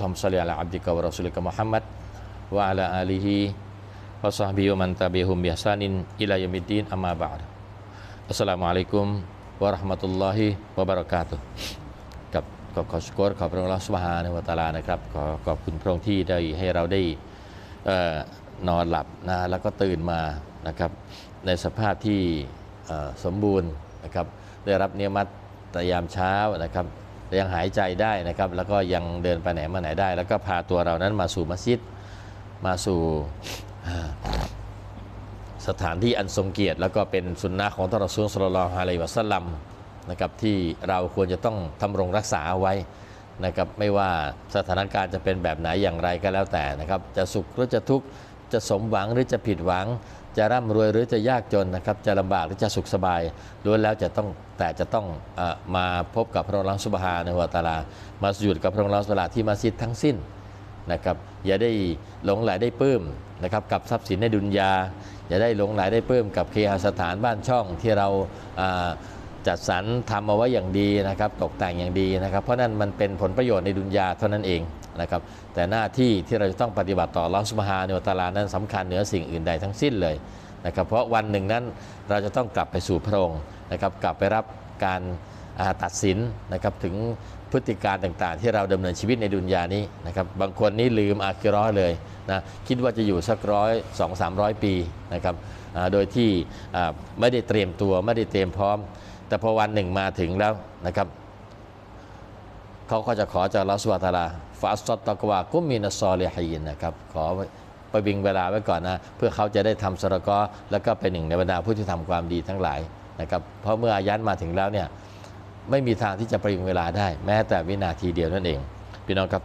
ลอมซาลิอัลอับดิ صل على عبدك ورسولك محمد وعلى آله وصحبه ومن تبعهم بإحسان إلى يوم الدين أما بعد السلام عليكم ورحمة الله وبركاته กับขอบขอสกอร์ขอบพระองค์ละสุบฮานะวะตาลานะครับขอขอบคุณพระองค์ที่ได้ให้เราได้นอนหลับนะแล้วก็ตื่นมานะครับในสภาพที่สมบูรณ์นะครับได้รับเนื้อมัตแต่ยามเช้านะครับ ยังหายใจได้นะครับ แล้วก็ยังเดินไปไหนมาไหนได้ แล้วก็พาตัวเรานั้นมาสู่มัสยิด มาสู่สถานที่อันทรงเกียรติ แล้วก็เป็นสุนนะของท่านรอซูลสุลลัลลฮะลัยวะสัลลัมนะครับที่เราควรจะต้องทำรงรักษาเอาไว้นะครับไม่ว่าสถานการณ์จะเป็นแบบไหนอย่างไรก็แล้วแต่นะครับ จะสุขหรือจะทุกข์ จะสมหวังหรือจะผิดหวัง จะร่ำรวยหรือจะยากจนนะครับจะลำบากหรือจะสุขสบายล้วนแล้วจะต้องแต่จะต้องอมาพบกับพระองค์สุบฮานะฮูวตาลา มาสยุดกับพระองค์สุบฮานะที่มัสยิดทั้งสิ้นนะครับอย่าได้หลงไหลได้ปลื้มนะครับกับทรัพย์สินในดุนยา อย่าได้หลงไหลได้ปลื้มกับเคหสถานบ้านช่องที่เราอ่าจัดสรรทำเอาไว้อย่างดีนะครับตกแต่งอย่างดีนะครับ เพราะนั่นมันเป็นผลประโยชน์ในดุนยาเท่านั้นเอง นะครับแต่หน้าที่ที่เราจะต้องปฏิบัติต่อลอสุบฮาเนวตาลานั้นสำคัญเหนือสิ่งอื่นใดทั้งสิ้นเลยนะครับเพราะวันหนึ่งนั้นเราจะต้องกลับไปสู่พระองค์นะครับกลับไปรับการาตัดสินนะครับถึงพฤติการต่างๆ ที่เราดำเนินชีวิตในดุนยานี้นะครับบางคนนี่ลืมอาคิเราะห์เลยนะคิดว่าจะอยู่สักร้อยสองสามร้อยปีนะครับโดยที่ไม่ได้เตรียมตัวไม่ได้เตรียมพร้อม แต่พอวันหนึ่งมาถึงแล้วนะครับ เขาก็จะขอจากอัลลอฮฺสุบฮาตาลาฟาสตตะกวากุมมินซอลิฮีนนะครับขอไปบิงเวลาไว้ก่อนนะ เพื่อเขาจะได้ทำสระกอแล้วก็เป็นหนึ่งในบรรดาผู้ที่ทำความดีทั้งหลายนะครับเพราะเมื่ออายันมาถึงแล้วเนี่ยไม่มีทางที่จะประยุงเวลาได้ แม้แต่วินาทีเดียวนั่นเองพี่น้องครับ